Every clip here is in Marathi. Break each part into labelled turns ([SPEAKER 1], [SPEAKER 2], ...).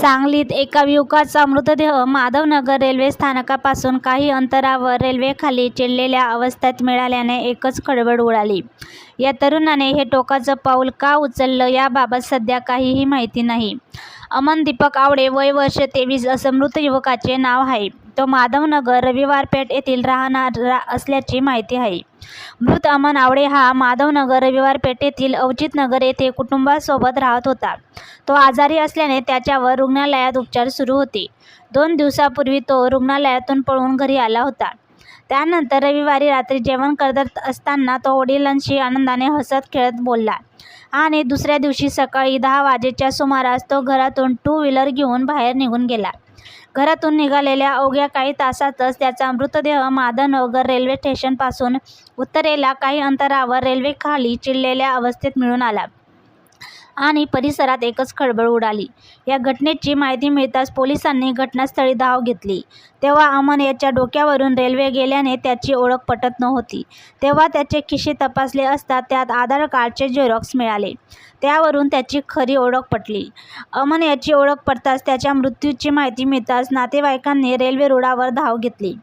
[SPEAKER 1] सांगलीत एका युवकाचा मृतदेह माधवनगर रेल्वे स्थानकापासून काही अंतरावर रेल्वेखाली चिडलेल्या अवस्थेत मिळाल्याने एकच खळबळ उडाली. या तरुणाने हे टोकाचं पाऊल का उचललं याबाबत सध्या काहीही माहिती नाही. अमन दीपक आवळे वय वर्ष तेवीस असं मृत युवकाचे नाव आहे. तो माधवनगर, रविवार पेठ येथील राहणारा असल्याची माहिती आहे. मृत अमन आवडे हा माधवनगर, रविवार पेठ येथील अवचितनगर येथे कुटुंबासोबत राहत होता. तो आजारी असल्याने त्याच्यावर रुग्णालयात उपचार सुरू होते. दोन दिवसापूर्वी तो रुग्णालयातून पळून घरी आला होता. त्यानंतर रविवारी रात्री जेवण करत असताना तो वडिलांशी आनंदाने हसत-खेळत बोलला आणि दुसऱ्या दिवशी सकाळी दहा वाजेच्या सुमारास तो घरातून टू व्हीलर घेऊन बाहेर निघून गेला. घरातून निघालेल्या अवघ्या काही तासातच त्याचा मृतदेह माधवनगर रेल्वे स्टेशनपासून उत्तरेला काही अंतरावर रेल्वेखाली चिडलेल्या अवस्थेत मिळून आला आणि परिसरात एकच खळबळ उडाली. या घटनेची माहिती मिळताच पोलिसांनी घटनास्थळी धाव घेतली. तेव्हा अमन याच्या डोक्यावरून रेल्वे गेल्याने त्याची ओळख पटत नव्हती. तेव्हा त्याचे खिसे तपासले असता त्यात आधार कार्डचे झेरॉक्स मिळाले. त्यावरून त्याची खरी ओळख पटली. अमन याची ओळख पटताच त्याच्या मृत्यूची माहिती मिळताच नातेवाईकांनी रेल्वे रुळावर धाव घेतली.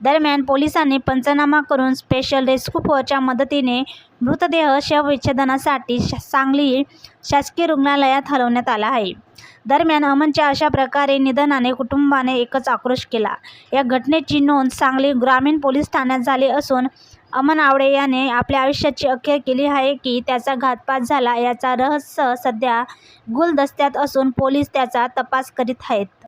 [SPEAKER 1] दरम्यान पोलिसांनी पंचनामा करून स्पेशल रेस्क्यू फोर्सच्या मदतीने मृतदेह शवविच्छेदनासाठी सांगली शासकीय रुग्णालयात हलवण्यात आला आहे. दरम्यान अमनच्या अशा प्रकारे निधनाने कुटुंबाने एकच आक्रोश केला. या घटनेची नोंद सांगली ग्रामीण पोलीस ठाण्यात झाली असून अमन आवडे याने आपल्या आयुष्याची अखेर केली आहे की त्याचा घातपात झाला याचा रहस्य सध्या गुलदस्त्यात असून पोलीस त्याचा तपास करीत आहेत.